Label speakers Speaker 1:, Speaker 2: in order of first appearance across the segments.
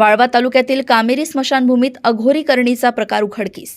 Speaker 1: वाळवा तालुक्यातील कामेरी स्मशानभूमीत अघोरी करणीचा प्रकार उघडकीस.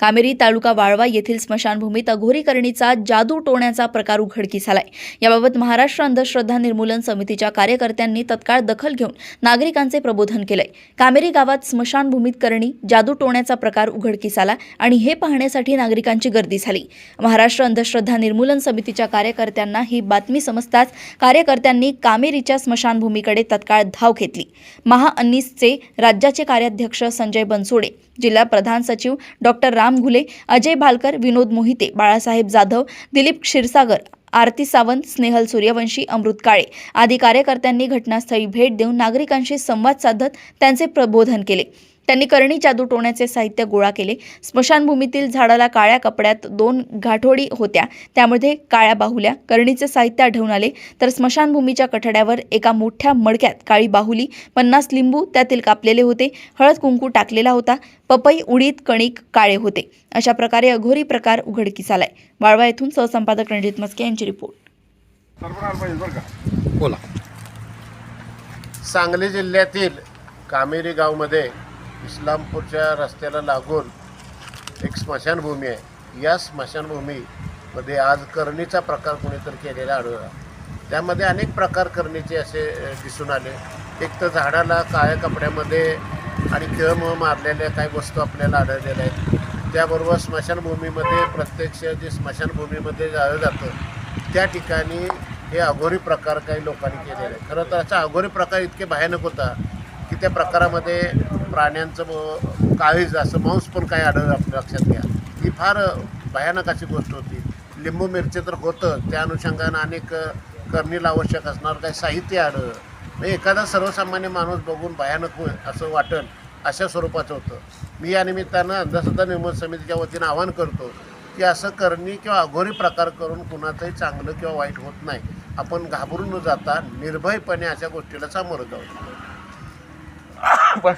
Speaker 1: कामेरी तालुका वाळवा येथील स्मशानभूमीत अघोरीकरणीचा जादू टोण्याचा प्रकार उघडकीस आलाय. याबाबत महाराष्ट्र अंधश्रद्धा निर्मूलन समितीच्या कार्यकर्त्यांनी तत्काळ दखल घेऊन नागरिकांचे प्रबोधन केलंय. कामेरी गावात स्मशानभूमीत करणी जादू टोण्याचा प्रकार उघडकीस आला आणि हे पाहण्यासाठी नागरिकांची गर्दी झाली. महाराष्ट्र अंधश्रद्धा निर्मूलन समितीच्या कार्यकर्त्यांना ही बातमी समजताच कार्यकर्त्यांनी कामेरीच्या स्मशानभूमीकडे तत्काळ धाव घेतली. महाअन्नीसचे राज्याचे कार्याध्यक्ष संजय बनसोडे जिल्हा प्रधान सचिव डॉक्टर राम घुले अजय भालकर विनोद मोहिते बाळासाहेब जाधव दिलीप क्षीरसागर आरती सावंत स्नेहल सूर्यवंशी अमृत काळे आदी कार्यकर्त्यांनी घटनास्थळी भेट देऊन नागरिकांशी संवाद साधत त्यांचे प्रबोधन केले. त्यांनी करणी जादू टोण्याचे साहित्य गोळा केले. स्मशानभूमीतील झाडाला काळ्या कपड्यात दोन गाठोडी होत्या. त्यामध्ये काळ्या बाहुल्या करणीचे साहित्य आढळून आले. तर स्मशानभूमीच्या कठड्यावर एका मोठ्या मडक्यात काळी बाहुली पन्नास लिंबू त्यातील कापलेले होते. हळद कुंकू टाकलेला होता. पपई उडीद कणिक काळे होते. अशा प्रकारे अघोरी प्रकार उघडकीस आलाय. वाळवा येथून सहसंपादक रणजित मस्के यांची रिपोर्ट.
Speaker 2: बोला.
Speaker 3: सांगली जिल्ह्यातील कामेरी गावमध्ये इस्लामपूरच्या रस्त्याला लागून एक स्मशानभूमी आहे. या स्मशानभूमीमध्ये आज करणीचा प्रकार कोणीतरी केलेला आढळला त्यामध्ये अनेक प्रकार करणीचे असे दिसून आले. एक तर झाडाला काळ्या कपड्यामध्ये आणि किळमळ मारलेल्या काही वस्तू आपल्याला आढळलेल्या आहेत. त्याबरोबर स्मशानभूमीमध्ये प्रत्यक्ष जे स्मशानभूमीमध्ये जाळलं जातं त्या ठिकाणी हे अघोरी प्रकार काही लोकांनी केलेले आहेत. खरं तर असा अघोरी प्रकार इतके भयानक होता की त्या प्रकारामध्ये प्राण्यांचं ब- काळीज असं मांस पण काही आढळलं आपल्या लक्षात घ्या. ही फार भयानक अशी गोष्ट होती. लिंबू मिरची तर होतं. त्या अनुषंगानं अनेक करणीला आवश्यक असणार काही साहित्य आढळलं. म्हणजे एखादा सर्वसामान्य माणूस बघून भयानक होईल असं वाटण अशा स्वरूपाचं होतं. मी या निमित्तानं अंधश्रद्धा निर्मूलन समितीच्या वतीनं आवाहन करतो की असं करणी किंवा अघोरी प्रकार करून कुणाचंही चांगलं किंवा वाईट होत नाही. आपण घाबरून न जाता निर्भयपणे अशा गोष्टीला सामोरं जाऊ.
Speaker 4: बस.